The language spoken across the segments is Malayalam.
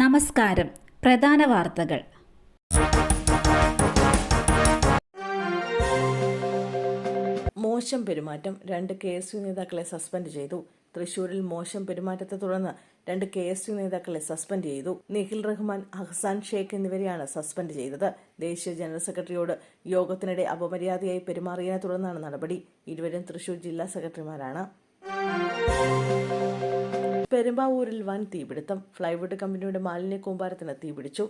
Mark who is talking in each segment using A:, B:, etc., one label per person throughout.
A: നമസ്കാരം. പ്രധാന വാർത്തകൾ.
B: മോശം പെരുമാറ്റം രണ്ട് കെ എസ് യു നേതാക്കളെ സസ്പെൻഡ് ചെയ്തു. തൃശൂരിൽ മോശം പെരുമാറ്റത്തെ തുടർന്ന് രണ്ട് കെ എസ് യു നേതാക്കളെ സസ്പെൻഡ് ചെയ്തു. നിഖിൽ റഹ്മാൻ അഹ്സാൻ ഷേഖ് എന്നിവരെയാണ് സസ്പെൻഡ് ചെയ്തത്. ദേശീയ ജനറൽ സെക്രട്ടറിയോട് യോഗത്തിനിടെ അപമര്യാദയായി പെരുമാറിയതിനെ തുടർന്നാണ് നടപടി. ഇരുവരും തൃശൂർ ജില്ലാ സെക്രട്ടറിമാരാണ്. പെരുമ്പാവൂരിൽ വൻ തീപിടുത്തം. ഫ്ലൈവുഡ് കമ്പനിയുടെ മാലിന്യ കൂമ്പാരത്തിന് തീപിടിച്ചു.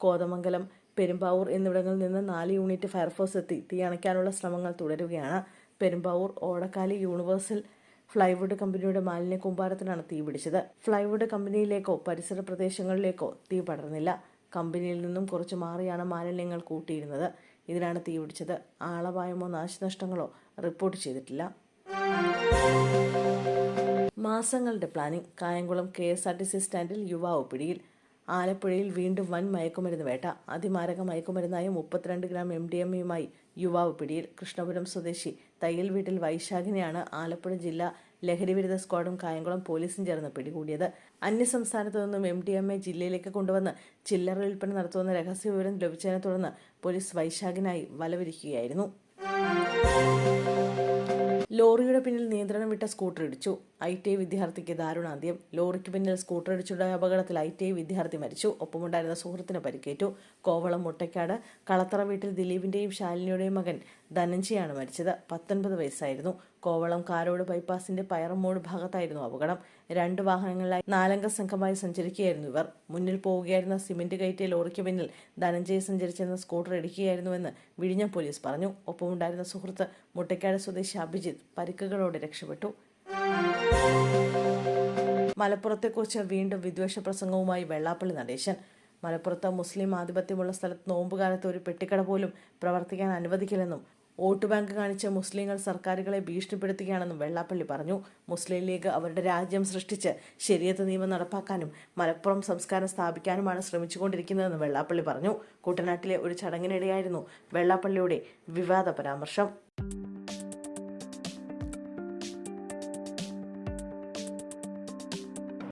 B: കോതമംഗലം പെരുമ്പാവൂർ എന്നിവിടങ്ങളിൽ നിന്ന് നാല് യൂണിറ്റ് ഫയർഫോഴ്സ് എത്തി. തീ അണയ്ക്കാനുള്ള ശ്രമങ്ങൾ തുടരുകയാണ്. പെരുമ്പാവൂർ ഓടക്കാലി യൂണിവേഴ്സൽ ഫ്ലൈവുഡ് കമ്പനിയുടെ മാലിന്യ കൂമ്പാരത്തിനാണ് തീ പിടിച്ചത് ഫ്ലൈവുഡ് കമ്പനിയിലേക്കോ പരിസര പ്രദേശങ്ങളിലേക്കോ തീ പടർന്നില്ല. കമ്പനിയിൽ നിന്നും കുറച്ച് മാറിയാണ് മാലിന്യങ്ങൾ കൂട്ടിയിരുന്നത്. ഇതിനാണ് തീ പിടിച്ചത് ആളപായമോ നാശനഷ്ടങ്ങളോ റിപ്പോർട്ട് ചെയ്തിട്ടില്ല. മാസങ്ങളുടെ planning. Kayamkulam K S R T C സ്റ്റാൻഡിൽ യുവാവ് പിടിയിൽ. ആലപ്പുഴയിൽ വീണ്ടും വൻ മയക്കുമരുന്ന് വേട്ട. അതിമാരക മയക്കുമരുന്നായ മുപ്പത്തിരണ്ട് ഗ്രാം എം ഡി എം എയുമായി യുവാവ് പിടിയിൽ. കൃഷ്ണപുരം സ്വദേശി തയ്യൽ വീട്ടിൽ വൈശാഖിനെയാണ് ആലപ്പുഴ ജില്ലാ ലഹരിവിരുദ്ധ സ്ക്വാഡും കായംകുളം പോലീസും ചേർന്ന് പിടികൂടിയത്. അന്യസംസ്ഥാനത്തു നിന്നും എം ഡി എം എ ജില്ലയിലേക്ക് കൊണ്ടുവന്ന് ചില്ലറ വിൽപ്പന നടത്തുന്ന രഹസ്യ വിവരം ലഭിച്ചതിനെ തുടർന്ന് പോലീസ് വൈശാഖിനായി വലവിരിക്കുകയായിരുന്നു. ലോറിയുടെ പിന്നിൽ നിയന്ത്രണം വിട്ട സ്കൂട്ടർ ഇടിച്ചു. ഐ ടി ഐ വിദ്യാർത്ഥിക്ക് ദാരുണാന്ത്യം. ലോറിക്ക് പിന്നിൽ സ്കൂട്ടർ അടിച്ചുണ്ടായ അപകടത്തിൽ ഐ ടി ഐ വിദ്യാർത്ഥി മരിച്ചു. ഒപ്പമുണ്ടായിരുന്ന സുഹൃത്തിന് പരിക്കേറ്റു. കോവളം മുട്ടയ്ക്കാട് കളത്തറ വീട്ടിൽ ദിലീപിന്റെയും ശാലിനിയുടെയും മകൻ ധനഞ്ജിയാണ് മരിച്ചത്. പത്തൊൻപത് വയസ്സായിരുന്നു. കോവളം കാരോട് ബൈപ്പാസിന്റെ പയറമോട് ഭാഗത്തായിരുന്നു അപകടം. രണ്ട് വാഹനങ്ങളിലായി നാലംഗ സംഘമായി സഞ്ചരിക്കുകയായിരുന്നു ഇവർ. മുന്നിൽ പോവുകയായിരുന്ന സിമന്റ് കയറ്റിയ ലോറിക്ക് പിന്നിൽ ധനഞ്ജയ സഞ്ചരിച്ചിരുന്ന സ്കൂട്ടർ ഇടിക്കുകയായിരുന്നുവെന്ന് വിഴിഞ്ഞം പോലീസ് പറഞ്ഞു. ഒപ്പമുണ്ടായിരുന്ന സുഹൃത്ത് മുട്ടയ്ക്കാട് സ്വദേശി അഭിജിത്ത് പരിക്കുകളോടെ രക്ഷപ്പെട്ടു. മലപ്പുറത്തെക്കുറിച്ച് വീണ്ടും വിദ്വേഷ പ്രസംഗവുമായി വെള്ളാപ്പള്ളി നടേശൻ. മലപ്പുറത്ത് മുസ്ലിം ആധിപത്യമുള്ള സ്ഥലത്ത് നോമ്പുകാലത്ത് ഒരു പെട്ടിക്കട പോലും പ്രവർത്തിക്കാൻ അനുവദിക്കില്ലെന്നും വോട്ട് ബാങ്ക് കാണിച്ച് മുസ്ലിങ്ങൾ സർക്കാരുകളെ ഭീഷണിപ്പെടുത്തുകയാണെന്നും വെള്ളാപ്പള്ളി പറഞ്ഞു. മുസ്ലിം ലീഗ് അവരുടെ രാജ്യം സൃഷ്ടിച്ച് ശരിയത്ത് നിയമം നടപ്പാക്കാനും മലപ്പുറം സംസ്കാരം സ്ഥാപിക്കാനുമാണ് ശ്രമിച്ചുകൊണ്ടിരിക്കുന്നതെന്ന് വെള്ളാപ്പള്ളി പറഞ്ഞു. കുട്ടനാട്ടിലെ ഒരു ചടങ്ങിനിടെയായിരുന്നു വെള്ളാപ്പള്ളിയുടെ വിവാദ പരാമർശം.